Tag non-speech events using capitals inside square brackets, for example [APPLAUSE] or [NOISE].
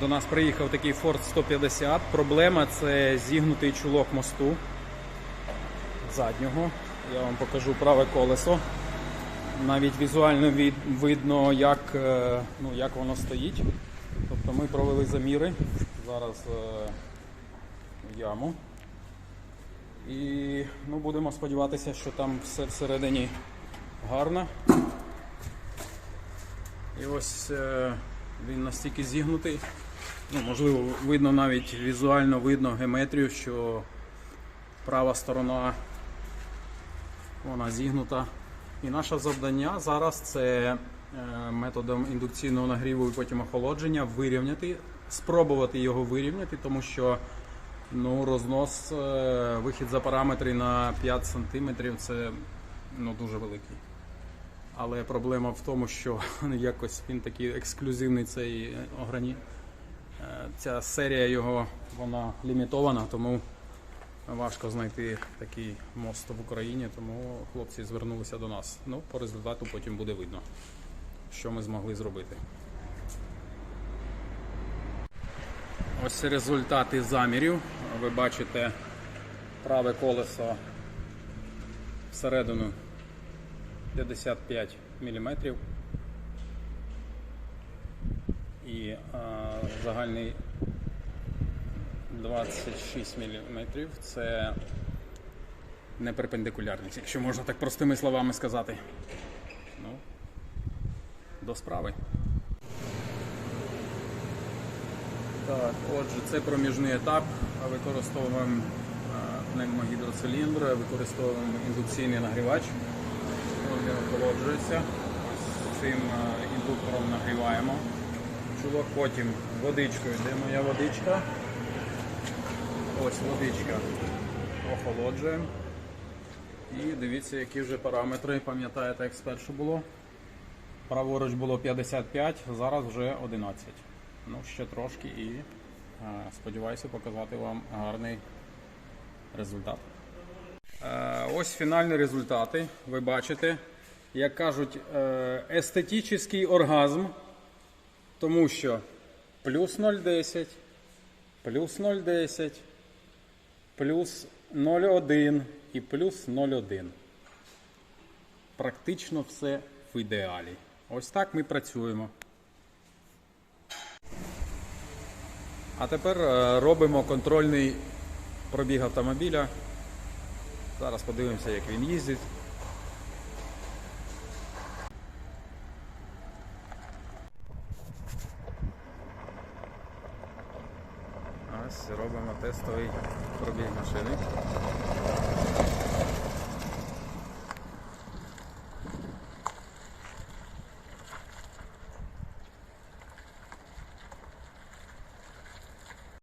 До нас приїхав такий Ford 150. Проблема це зігнутий чулок мосту заднього. Я вам покажу праве колесо. Навіть візуально від, видно, як, е, ну, як воно стоїть. Тобто ми провели заміри. Зараз е, в яму. І ну, будемо сподіватися, що там все всередині гарно. І ось е, він настільки зігнутий. Ну, можливо, видно навіть візуально видно геометрію, що права сторона вона зігнута. І наше завдання зараз це е, методом індукційного нагріву і потім охолодження вирівняти, спробувати його вирівняти, тому що ну, рознос, е, вихід за параметри на 5 см це ну, дуже великий. Але проблема в тому, що [LAUGHS] якось він такий ексклюзивний цей ограні. Ця серія його вона лімітована, тому важко знайти такий мост в Україні, тому хлопці звернулися до нас. Ну, по результату потім буде видно, що ми змогли зробити. Ось результати замірів. Ви бачите праве колесо всередину 55 мм. І а, загальний 26 мм це не перпендикулярність, якщо можна так простими словами сказати. Ну, до справи. Так, отже, це проміжний етап. Використовуємо е, пневмогідроциліндр, використовуємо індукційний нагрівач. Він охолоджується. Цим е, індуктором нагріваємо. Чулок потім водичкою. Де моя водичка? Ось водичка. Охолоджуємо. І дивіться, які вже параметри. Пам'ятаєте, як спершу було? Праворуч було 55, зараз вже 11. Ну, ще трошки і е, сподіваюся показати вам гарний результат. Е, Ось фінальні результати. Ви бачите, як кажуть, е, естетичний оргазм, тому що плюс 0,10, плюс 0,10, плюс 0,1 і плюс 0,1. Практично все в ідеалі. Ось так ми працюємо. А тепер е, робимо контрольний пробіг автомобіля. Зараз подивимося, як він їздить. Ось робимо тестовий пробіг машини.